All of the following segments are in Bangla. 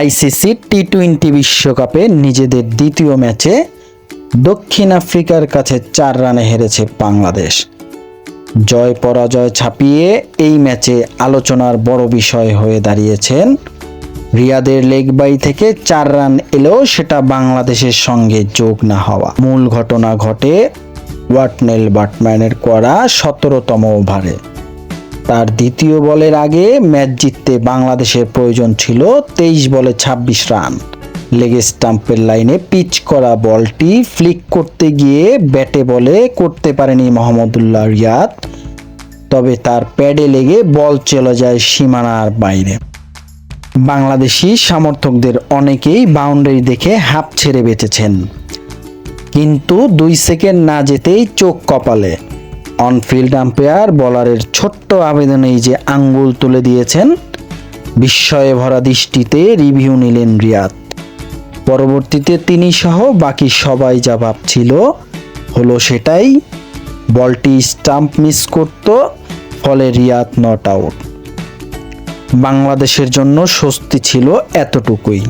আইসিসি টি টোয়েন্টি বিশ্বকাপে নিজেদের দ্বিতীয় ম্যাচে দক্ষিণ আফ্রিকার কাছে চার রানে হেরেছে বাংলাদেশ। জয় পরাজয় ছাপিয়ে এই ম্যাচে আলোচনার বড় বিষয় হয়ে দাঁড়িয়েছেন রিয়াদের লেগবাই থেকে চার রান এলেও সেটা বাংলাদেশের সঙ্গে যোগ না হওয়া। মূল ঘটনা ঘটে ওয়াটনেল বাটম্যানের করা সতেরোতম ওভারে। তার দ্বিতীয় বলের আগে ম্যাচ জিততে বাংলাদেশের প্রয়োজন ছিল তেইশ বলে ২৬ রান। লেগে স্টাম্পের লাইনে পিচ করা বলটি ফ্লিক করতে গিয়ে ব্যাটে বলে করতে পারেনি মোহাম্মদুল্লাহ রিয়াদ, তবে তার প্যাডে লেগে বল চলে যায় সীমানার বাইরে। বাংলাদেশি সমর্থকদের অনেকেই বাউন্ডারি দেখে হাঁপ ছেড়ে বেঁচেছেন। কিন্তু দুই সেকেন্ড না যেতেই চোখ কপালে। অনফিল্ড আম্পায়ার বলারের ছোট্ট আবেদনেই যে আঙ্গুল তুলে দিয়েছেন, বিস্ময়ে ভরা দৃষ্টিতে রিভিউ নিলেন রিয়াদ। পরবর্তীতে তিনি সহ বাকি সবাই যা ভাবছিল হলো সেটাই, বলটি স্টাম্প মিস করত, ফলে রিয়াদ নট আউট বাংলাদেশের জন্য স্বস্তি ছিল এতটুকুই।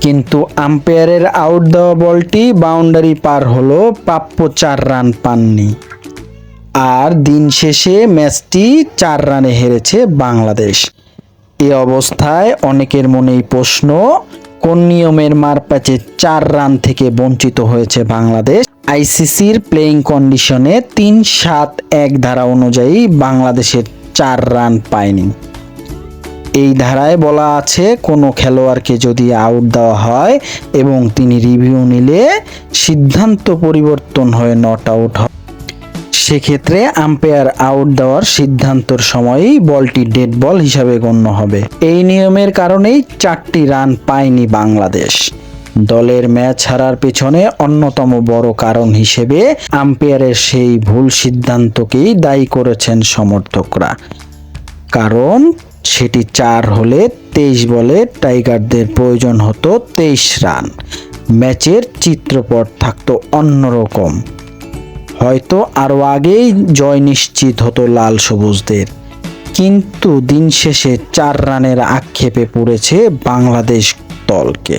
কিন্তু আম্পায়ারের আউট দেওয়া বলটি বাউন্ডারি পার হলো প্রাপ্য চার রান পাননি। আর দিন শেষে ম্যাচটি চার রানে হেরেছে বাংলাদেশ। এ অবস্থায় অনেকের মনেই প্রশ্ন, কোন নিয়মের মারপ্যাচে চার রান থেকে বঞ্চিত হয়েছে বাংলাদেশ? আইসিসির প্লেইং কন্ডিশনে তিন সাত এক ধারা অনুযায়ী বাংলাদেশের চার রান পায়নি। এই ধারায় বলা আছে, কোনো খেলোয়াড়কে যদি আউট দেওয়া হয় এবং তিনি রিভিউ নিলে সিদ্ধান্ত পরিবর্তন হয়ে নট আউট হয়। সেক্ষেত্রে আম্পায়ার আউট দেওয়ার সিদ্ধান্তর সময়ই বলটি ডেড বল হিসাবে গণ্য হবে। এই নিয়মের কারণেই চারটি রান পায়নি বাংলাদেশ। দলের ম্যাচ হারার পেছনে অন্যতম বড় কারণ হিসেবে আম্পায়ারের সেই ভুল সিদ্ধান্তকেই দায়ী করেছেন সমর্থকরা। কারণ সেটি চার হলে তেইশ বলে টাইগারদের প্রয়োজন হতো তেইশ রান। ম্যাচের চিত্রপট থাকতো অন্যরকম। হয়তো আরও আগেই জয় নিশ্চিত হতো লাল সবুজদের। কিন্তু দিন শেষে চার রানের আক্ষেপে পড়েছে বাংলাদেশ দলকে।